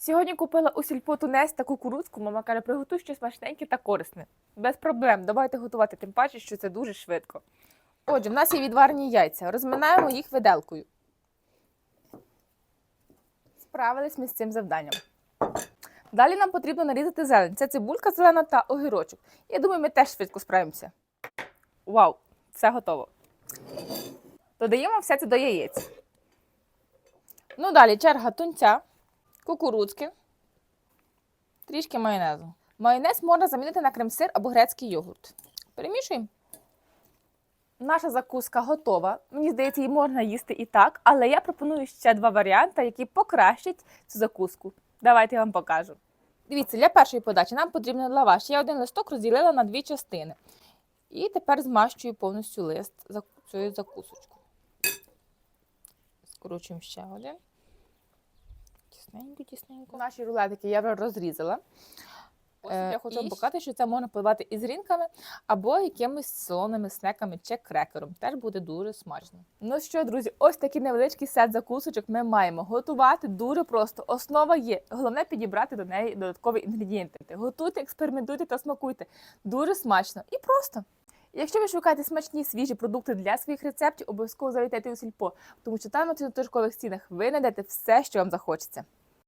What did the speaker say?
Сьогодні купила у сільпо тунець та кукурудзку. Мама каже, приготуй щось смачненьке та корисне. Без проблем. Давайте готувати, тим паче, що це дуже швидко. Отже, в нас є відварені яйця. Розминаємо їх виделкою. Справились ми з цим завданням. Далі нам потрібно нарізати зелень. Це цибулька зелена та огірочок. Я думаю, ми теж швидко справимося. Вау, все готово. Додаємо все це до яєць. Ну, далі черга тунця, кукурудзки, трішки майонезу. Майонез можна замінити на крем-сир або грецький йогурт. Перемішуємо. Наша закуска готова. Мені здається, її можна їсти і так, але я пропоную ще два варіанти, які покращать цю закуску. Давайте я вам покажу. Дивіться, для першої подачі нам потрібен лаваш. Я один листок розділила на дві частини. І тепер змащую повністю лист за цією закусочкою. Скручуємо ще один. Тісненько, тісненько. Наші рулетики я вже розрізала. Ось Е, я хочу і- показати, що це можна подавати із рінками або якимись солоними снеками чи крекером. Теж буде дуже смачно. Ну що, друзі, ось такий невеличкий сет закусочок ми маємо. Готувати дуже просто. Основа є. Головне підібрати до неї додаткові інгредієнти. Готуйте, експериментуйте та смакуйте. Дуже смачно і просто. Якщо ви шукаєте смачні свіжі продукти для своїх рецептів, обов'язково завітайте у сільпо, тому що там на цих точкових стінах ви знайдете все, що вам захочеться.